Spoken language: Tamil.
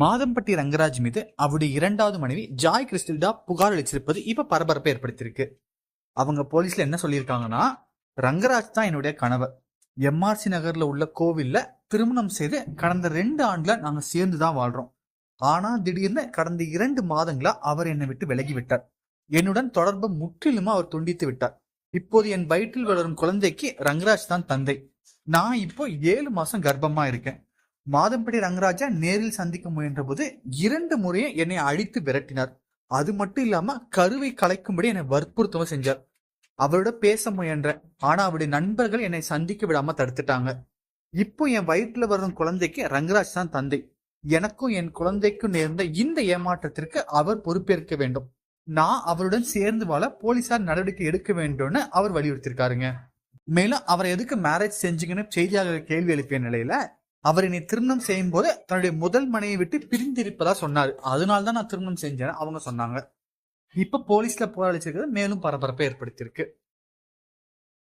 மாதம்பட்டி ரங்கராஜ் மீது அவருடைய இரண்டாவது மனைவி ஜாய் கிறிஸ்டில்டா புகார் அளிச்சிருப்பது இப்ப பரபரப்பை ஏற்படுத்தியிருக்கு. அவங்க போலீஸ்ல என்ன சொல்லியிருக்காங்கன்னா ரங்கராஜ் தான் என்னுடைய கணவர். எம்ஆர்சி நகர்ல உள்ள கோவில்ல திருமணம் செய்து கடந்த ரெண்டு ஆண்டுல நாங்க சேர்ந்து தான் வாழ்றோம். ஆனா திடீர்னு கடந்த இரண்டு மாதங்களா அவர் என்னை விட்டு விலகி விட்டார். என்னுடன் தொடர்பை முற்றிலுமா அவர் துண்டித்து விட்டார். இப்போது என் வயிற்றில் வளரும் குழந்தைக்கு ரங்கராஜ் தான் தந்தை. நான் இப்போ ஏழு மாசம் கர்ப்பமா இருக்கேன். மாதம்படி ரங்கராஜா நேரில் சந்திக்க முயன்ற போது இரண்டு முறையும் என்னை அழித்து விரட்டினார். அது மட்டும் இல்லாம கருவை கலைக்கும்படி என்னை வற்புறுத்தவும் செஞ்சார். அவரோட பேச முயன்றேன் ஆனா அவருடைய நண்பர்கள் என்னை சந்திக்க விடாம தடுத்துட்டாங்க. இப்போ என் வயிற்றுல வரும் குழந்தைக்கு ரங்கராஜ் தான் தந்தை. எனக்கும் என் குழந்தைக்கும் நேர்ந்த இந்த ஏமாற்றத்திற்கு அவர் பொறுப்பேற்க வேண்டும். நான் அவருடன் சேர்ந்து வாழ போலீசார் நடவடிக்கை எடுக்க வேண்டும்னு அவர் வலியுறுத்திருக்காருங்க. மேலும் அவர் எதுக்கு மேரேஜ் செஞ்சீங்கன்னு செய்தியாளர் கேள்வி எழுப்பிய நிலையில அவர் என்னை திருமணம் செய்யும் போது தன்னுடைய முதல் மனையை விட்டு பிரிந்திருப்பதா சொன்னார். அதனால தான் நான் திருமணம் செஞ்சேன் அவங்க சொன்னாங்க. இப்ப போலீஸ்ல போராளிச்சிருக்கிறது மேலும் பரபரப்பை ஏற்படுத்தியிருக்கு.